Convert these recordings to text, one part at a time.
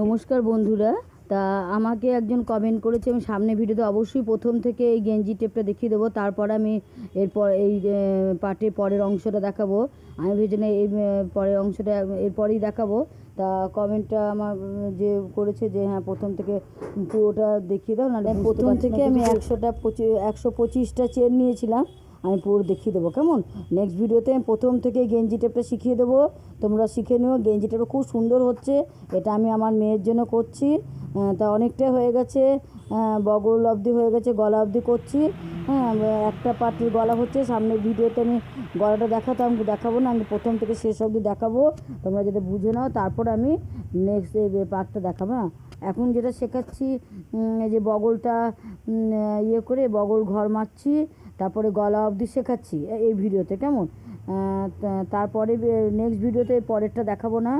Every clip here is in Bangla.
নমস্কার বন্ধুরা। তা আমাকে একজন কমেন্ট করেছে আমি সামনে ভিডিওতে অবশ্যই প্রথম থেকে এই গেঞ্জি টেপটা দেখিয়ে দেবো তারপর আমি এরপর এই পার্টে পরের অংশটা দেখাবো। আমি ভেবেছিলাম এই পরের অংশটা এরপরেই দেখাবো। তা কমেন্টটা আমার যে করেছে যে হ্যাঁ প্রথম থেকে পুরোটা দেখিয়ে দাও না প্রথম থেকে আমি একশোটা পঁচিশ একশো পঁচিশটা চেন নিয়েছিলাম। আমি পুরো দেখিয়ে দেবো, কেমন? নেক্সট ভিডিওতে আমি প্রথম থেকে গেঞ্জি টেপটা শিখিয়ে দেবো। তোমরা শিখে নিও গেঞ্জি টেপটা খুব সুন্দর হচ্ছে। এটা আমি আমার মেয়ের জন্য করছি। তা অনেকটাই হয়ে গেছে। বগল অবধি হয়ে গেছে, গলা অবধি করছি। হ্যাঁ একটা পার্টির গলা হচ্ছে, সামনের ভিডিওতে আমি গলাটা দেখাতাম, দেখাবো না, আমি প্রথম থেকে শেষ অবধি দেখাবো। তোমরা যদি বুঝে নাও, তারপর আমি নেক্সট পার্টটা দেখাবো হ্যাঁ। এখন যেটা শেখাচ্ছি যে বগলটা ইয়ে করে বগল ঘর মারছি। তারপরে গলা অবধি শেখাচ্ছি এই ভিডিওতে, কেমন? তারপরে নেক্সট ভিডিওতে পরেরটা দেখাবো না।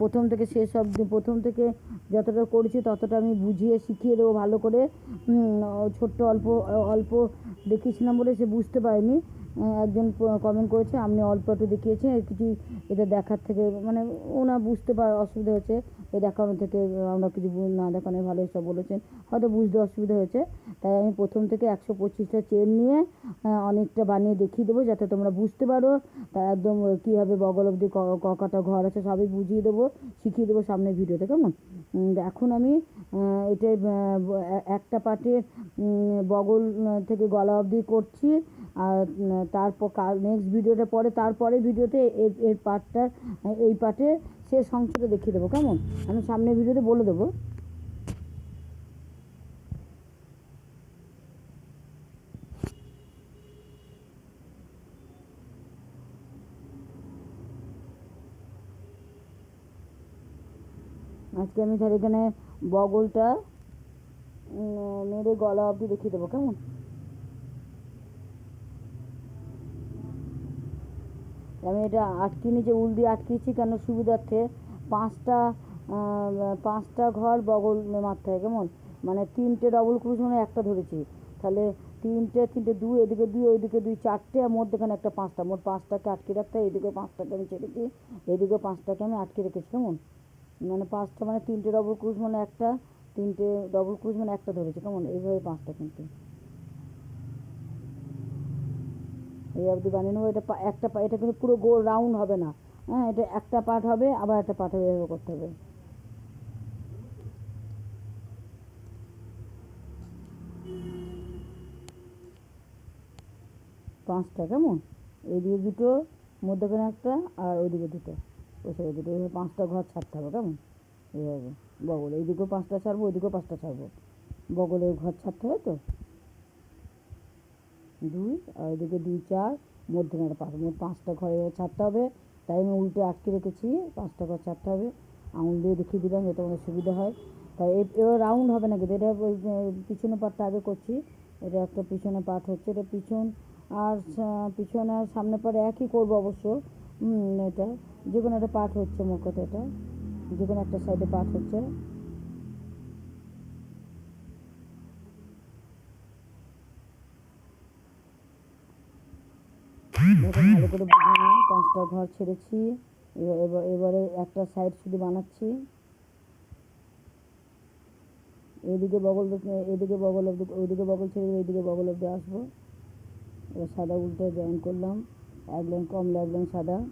প্রথম থেকে শেষ অবধি, প্রথম থেকে যতটা করেছি ততটা আমি বুঝিয়ে শিখিয়ে দেবো ভালো করে। ছোট্ট অল্প অল্প দেখিয়েছিলাম বলে সে বুঝতে পারেনি। একজন কমেন্ট করেছে, আপনি অল্প একটু দেখিয়েছেন কিছু, এটা দেখার থেকে মানে ওনা বুঝতে পার, অসুবিধা হয়েছে এই দেখানো থেকে, আমরা কিছু না দেখানো ভালো সব বলেছেন। হয়তো বুঝতে অসুবিধা হয়েছে, তাই আমি প্রথম থেকে একশো পঁচিশটা চেন নিয়ে অনেকটা বানিয়ে দেখিয়ে দেবো, যাতে তোমরা বুঝতে পারো, তা একদম কীভাবে বগল অবধি কটা ঘর আছে, সবই বুঝিয়ে দেবো, শিখিয়ে দেবো সামনের ভিডিওতে, কেমন? এখন আমি এটা এ- একটা পার্টে বগল থেকে গলা অবধি করছি আর তারপর নেক্সট ভিডিওটা পরে, তারপরে ভিডিওতে এর এর পার্টটা, এই পার্টে শেষ অংশটা দেখিয়ে দেবো, কেমন? আমি সামনের ভিডিওতে বলে দেবো। আজকে আমি তাহলে এখানে বগলটা মেরে গলা অবধি দেখিয়ে দেবো, কেমন? আমি এটা আটকে নিচে উল দিয়ে আটকেছি কেন সুবিধার্থে পাঁচটা পাঁচটা ঘর বগল মারতে হয়, কেমন? মানে তিনটে ডবল ক্রুশ মানে একটা ধরেছি। তাহলে তিনটে তিনটে, দুই, এদিকে দুই, ওইদিকে দুই, চারটে, আর মধ্যেখানে একটা পাঁচটা। মোট পাঁচটাকে আটকে রাখতে হয়, এদিকে পাঁচটাকে আমি ছেড়েছি এদিকে পাঁচটাকে আমি আটকে রেখেছি, কেমন? মানে পাঁচটা মানে তিনটে ডবল ক্রুশ মানে একটা, তিনটে ডবল ক্রুশ মানে একটা ধরেছি, কেমন? এইভাবে পাঁচটা কিন্তু। এই অবধি বানিয়ে নেব। এটা একটা পা- এটা কিন্তু পুরো গোল রাউন্ড হবে না। হ্যাঁ এটা একটা পার্ট হবে, আবার একটা পার্ট হবে, এভাবে করতে হবে। পাঁচটা কেমন? এইদিকে দুটো, মধ্যখানে একটা, আর ওইদিকে দুটো। ওই সাইডে দুটো। এইভাবে পাঁচটা ঘর ছাড়তে হবে, কেমন? এইভাবে বগল। এইদিকেও পাঁচটা ছাড়বো, ওইদিকেও পাঁচটা ছাড়বো। বগলের ঘর ছাড়তে হবে তো? দুই, আর এদিকে দুই, চার মধ্যখানে পাঁচ। মোট পাঁচটা ঘরে ছাড়তে হবে। তাই আমি উল্টে আটকে রেখেছি। পাঁচটা ঘর ছাড়তে হবে। আঙুল দিয়ে দেখিয়ে দিলাম যাতে আমাদের সুবিধা হয়। তাই এবার রাউন্ড হবে না কিন্তু এটা ওই পিছনে পাটটা আগে করছি। এটা একটা পিছনে পাট হচ্ছে। এটা পিছন আর পিছনে আর সামনে পাটে একই করব অবশ্য। এটা। যে কোনো একটা পাট হচ্ছে মোট কথা এটা। যে কোনো একটা সাইডে পাট হচ্ছে। ভালো করে বুঝে নাও পাঁচটা ঘর ছেড়েছি। এবার এবার- একটা সাইড শুধু বানাচ্ছি। এদিকে বগল এদিকে বগল অব্দি ওইদিকে বগল ছেড়ে দেবো, এইদিকে বগল অব্দি আসব। এবার সাদা উল্টে জয়েন করলাম। এক লাইন কমলা এক লাইন সাদা।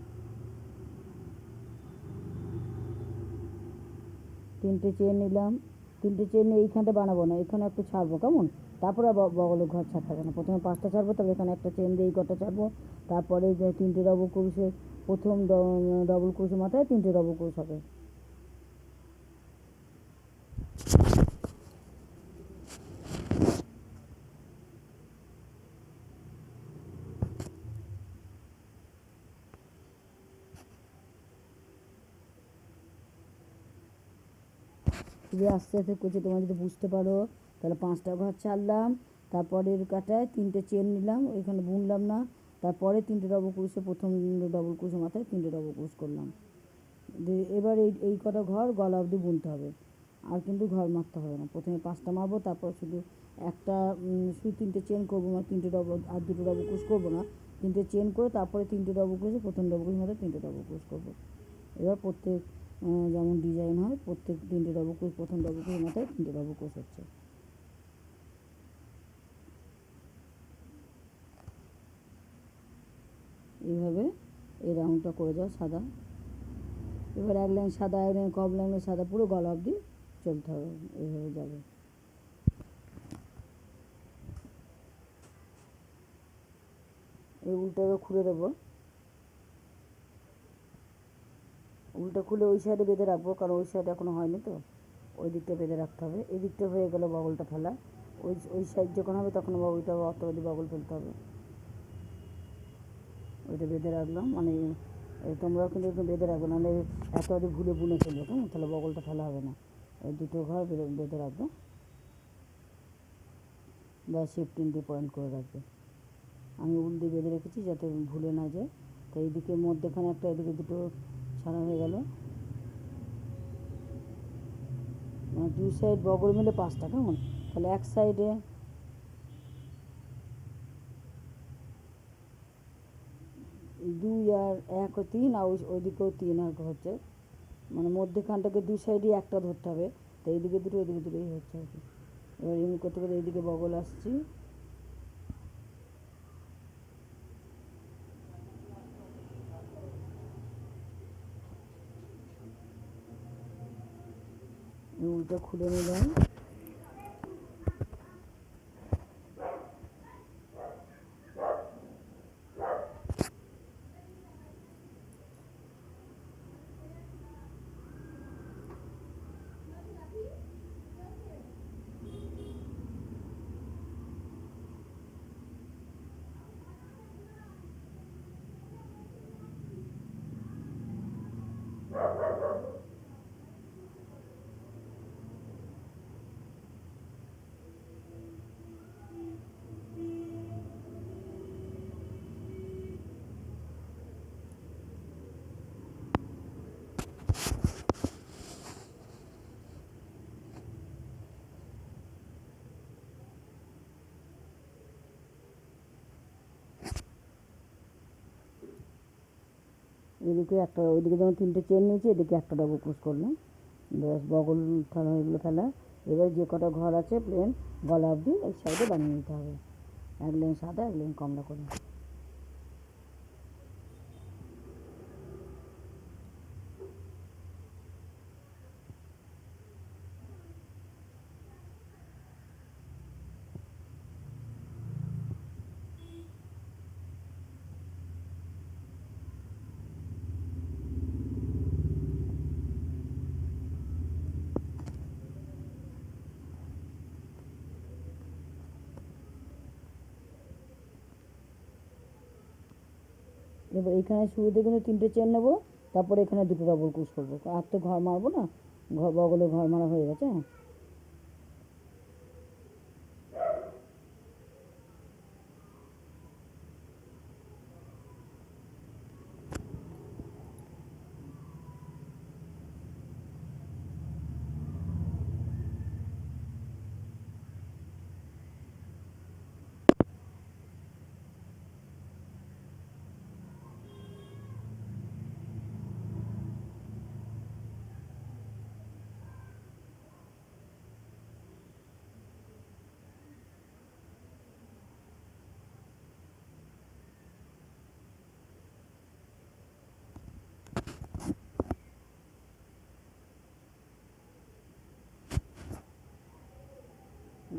তিনটে চেন নিলাম। তিনটে চেন নিয়ে এইখানটা বানাবো না এখানে একটু ছাড়বো কেমন? তারপরে বগলের ঘর ছাড়তে হবে না। প্রথমে পাঁচটা ছাড়বো তবে এখানে একটা চেন দিয়ে এই ঘরটা ছাড়বো। তারপরে যে তিনটে ডবল ক্রুশে প্রথম ডবল ক্রুশের মাথায় তিনটে ডবল ক্রুশ হবে। খুবই আস্তে আস্তে করছি তোমরা যদি বুঝতে পারো, তাহলে পাঁচটা ঘর ছাড়লাম, তারপরের কাটায় তিনটে চেন নিলাম, ওইখানে বুনলাম না। তারপরে তিনটে ডবল ক্রুশে প্রথম ডবল ক্রুশের মাথায় তিনটে ডবল ক্রুশ করলাম। এবার এই এই কটা ঘর গলা অবধি বুনতে হবে। আর কিন্তু ঘর মারতে হবে না। প্রথমে পাঁচটা মারবো তারপর শুধু একটা শুধু তিনটে চেন করব মানে তিনটে ডবল আর দুটো ডবল ক্রুশ করব না। তিনটে চেন করে তারপরে তিনটে ডবল ক্রুশে প্রথম ডবল ক্রুশের মাথায় তিনটে ডবল ক্রুশ করব। এবার প্রত্যেক যেমন ডিজাইন হয়, প্রত্যেক তিনটে ডবল ক্রোশ প্রথম ডবল ক্রোশ মাথায় তিনটে ডবল ক্রোশ হচ্ছে। এইভাবে এই রাউন্ডটা করে যাও সাদা। এবার এক লাইন সাদা, এক লাইন কম লাইনে সাদা, পুরো গলা অবধি চলতে হবে, এইভাবে যাবে। এই উল্টাকে খুলে দেবো। উল্টো খুলে ওই সাইডে বেঁধে রাখব, কারণ ওই সাইডে এখনও হয়নি তো। ওই দিকটা বেঁধে রাখতে হবে। এই দিকটা হয়ে গেল বগলটা ফেলা। ওই ওই সাইড যখন হবে তখন বগলটা অত বগল ফেলতে হবে। ওইটা বেঁধে রাখলাম। মানে তোমরাও কিন্তু একটু বেঁধে রাখবে, নাহলে এত অবধি ভুলে বুনে ফেলবে কেমন তাহলে বগলটা ফেলা হবে না। এই দুটো ঘর বেঁধে- রাখবে। বা শিফটিন দিয়ে পয়েন্ট করে রাখবে। আমি উল দিয়ে বেঁধে রেখেছি যাতে ভুলে না যায়। তো এইদিকে মধ্যেখানে একটা, এদিকে দুটো ছাড়া হয়ে গেল। মানে দুই সাইড বগল মিলে পাঁচটা, কেমন? তাহলে এক সাইডে দুই আর এক তিন, আর ওই ওইদিকেও তিন আর হচ্ছে। মানে মধ্যেখানটাকে দু সাইডই একটা ধরতে হবে। তো এইদিকে দুটো, ওইদিকে দুটো এই হচ্ছে আর কি। এবার এমনি করতে করতে এইদিকে বগল আসছি। উলটা খুলে নিলাম। এদিকে একটা, ওইদিকে যেমন তিনটে চেন নিয়েছি, এদিকে একটা ডবল ক্রোশ করলাম। ব্যাস, বগল ফেলা এগুলো গেলো ফেলা। এবার যে কটা ঘর আছে প্লেন গলা অবধি এই সাইডে বানিয়ে নিতে হবে। এক লাইন সাদা, এক লাইন কমলা করে। এবার এখানে শুরুতে কিন্তু তিনটে চেন নেব, তারপরে এখানে দুটো ডবল কুশ করব। আর তো ঘর মারবো না, ঘর বগলে ঘর মারা হয়ে গেছে হ্যাঁ?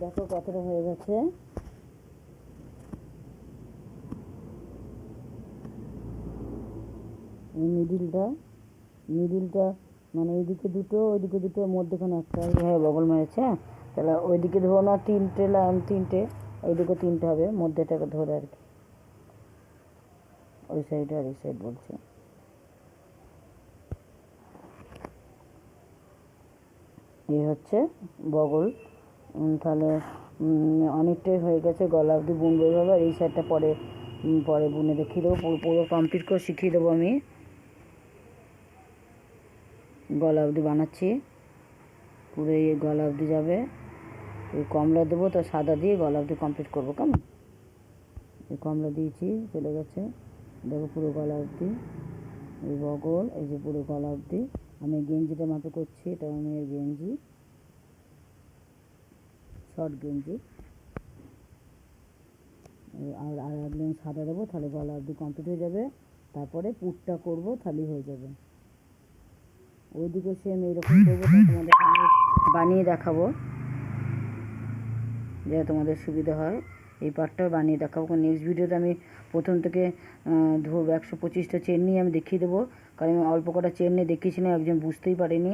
দেখো কতটা হয়ে গেছে। মিডিলটা মিডিলটা মানে এইদিকে দুটো, ওইদিকে দুটো, মধ্যেখানে একটা। এইভাবে বগল মেরেছে হ্যাঁ? তাহলে ওইদিকে ধরো না তিনটে লাইন তিনটে, ওইদিকে তিনটে হবে, মধ্যেটাকে ধরে আর কি। ওই সাইড আর এই সাইড বলছে। এই হচ্ছে বগল। তাহলে অনেকটাই হয়ে গেছে গলা অবধি বুনবো এইভাবে আর এই সাইডটা পরে পরে বুনে দেখিয়ে দেবো, পুরো পুরো কমপ্লিট করে শিখিয়ে দেবো আমি। গলা অবধি বানাচ্ছি। পুরো এই গলা অবধি যাবে। এই কমলা দেবো, তো সাদা দিয়ে গলা অবধি কমপ্লিট করব, কেমন? এই কমলা দিয়েছি, চলে গেছে। দেখো পুরো গলা অবধি। এই বগল, এই যে পুরো গলা অবধি। আমি গেঞ্জিটা মাপে করছি, এটা আমি গেঞ্জি। শর্ট গেঞ্জি। আর আর এক লাইন সাদা দেবো, তাহলে গলা অবধি কমপ্লিট হয়ে যাবে। তারপরে পুটটা করব তাহলেই হয়ে যাবে। ওইদিকে সেম এইরকম করব তোমাদের বানিয়ে দেখাবো। যাতে তোমাদের সুবিধা হয়। এই পার্টটাও বানিয়ে দেখাবো। কারণ নেক্সট ভিডিওতে আমি প্রথম থেকে ধরবো একশো পঁচিশটা চেন নিয়ে আমি দেখিয়ে দেবো। কারণ আমি অল্প কটা চেন নিয়ে দেখিয়েছিলাম, একজন বুঝতেই পারিনি।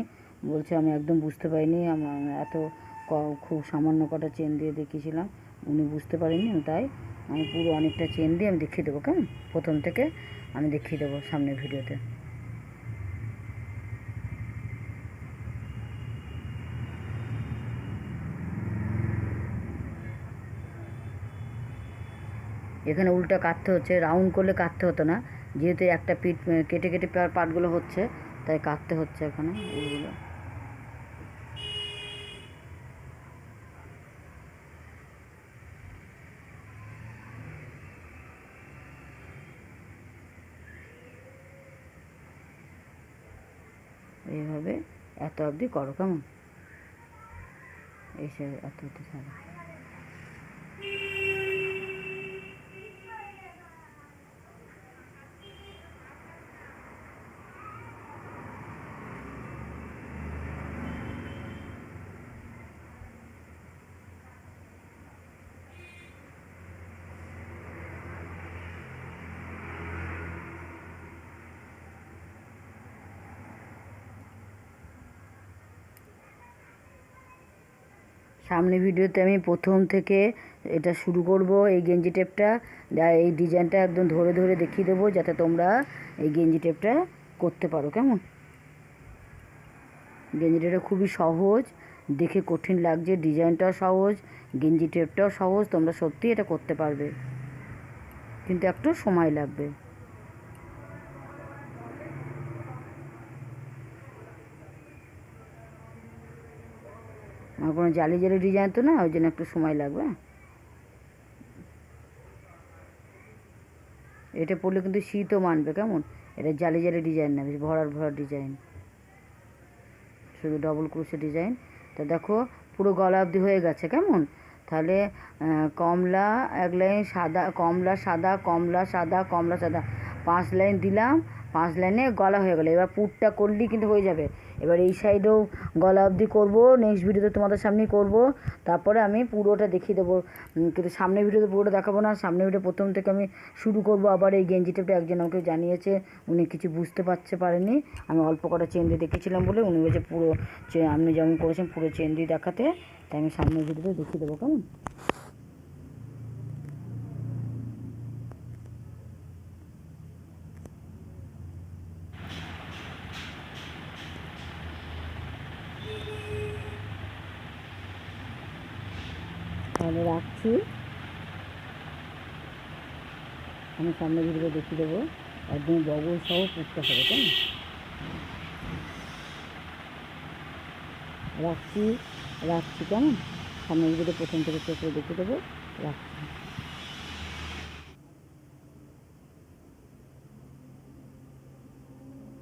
বলছে আমি একদম বুঝতে পারিনি, আমার এত খুব সামান্য কটা চেন দিয়ে দেখিয়েছিলাম। উনি বুঝতে পারেনি তাই আমি পুরো অনেকটা চেন দিয়ে আমি দেখিয়ে দেবো কেমন? প্রথম থেকে আমি দেখিয়ে দেবো সামনের ভিডিওতে। এখানে উল্টা কাটতে হচ্ছে রাউন্ড করলে কাটতে হতো না। যেহেতু একটা আহ, কেটে কেটে পাটগুলো হচ্ছে তাই কাটতে হচ্ছে এখানে এইগুলো। এইভাবে এত অবধি করো কেমন? এসে এত অবধি ছাড়ো। সামনে ভিডিওতে আমি প্রথম থেকে এটা শুরু করব এই গেঞ্জি টেপটা। যা এই ডিজাইনটা একদম ধরে ধরে দেখিয়ে দেবো যাতে তোমরা এই গেঞ্জি টেপটা করতে পারো, কেমন? গেঞ্জি টেপটা খুবই সহজ, দেখে কঠিন লাগছে, ডিজাইনটাও সহজ, গেঞ্জি টেপটাও সহজ, তোমরা সত্যি এটা করতে পারবে। কিন্তু একটু সময় লাগবে। আমার কোনো জালি জালি ডিজাইন তো না, ওই জন্য একটু সময় লাগবে। এটা পরলে কিন্তু শীতও মানবে, কেমন? এটা জালি জালি ডিজাইন না, বেশ ভরার ভরার ডিজাইন। শুধু ডবল ক্রুশের ডিজাইন। তা দেখো, পুরো গলা অবধি হয়ে গেছে, কেমন? তাহলে কমলা এক লাইন সাদা, কমলা সাদা কমলা সাদা কমলা সাদা। পাঁচ লাইন দিলাম পাঁচ লাইনে গলা হয়ে গেলো। এবার পুটটা করলেই কিন্তু হয়ে যাবে। এবার এই সাইডেও গলা অবধি করব। নেক্সট ভিডিওতে তোমাদের সামনেই করব। তারপরে আমি পুরোটা দেখিয়ে দেবো। কিন্তু সামনের ভিডিওতে পুরোটা দেখাবো না। সামনের ভিডিও প্রথম থেকে আমি শুরু করব। আবার এই গেঞ্জি টেপটা একজন আমাকে জানিয়েছে। উনি কিছু বুঝতে পারছে পারেনি। আমি অল্প কটা চেন দিয়ে দেখেছিলাম বলে উনি বলছে পুরো আপনি যেমন করেছেন পুরো চেন দিয়ে দেখাতে। তাই আমি সামনের ভিডিওতে দেখিয়ে দেবো। কেমন? তাহলে রাখছি। আমি সামনে ভিডিও দেখিয়ে দেবো। একদম বগল সহ পুষতে হবে কেমন রাখছি রাখছি, কেমন? সামনে ভিডিওতে প্রথম থেকে চোখে দেখিয়ে দেবো। রাখছি।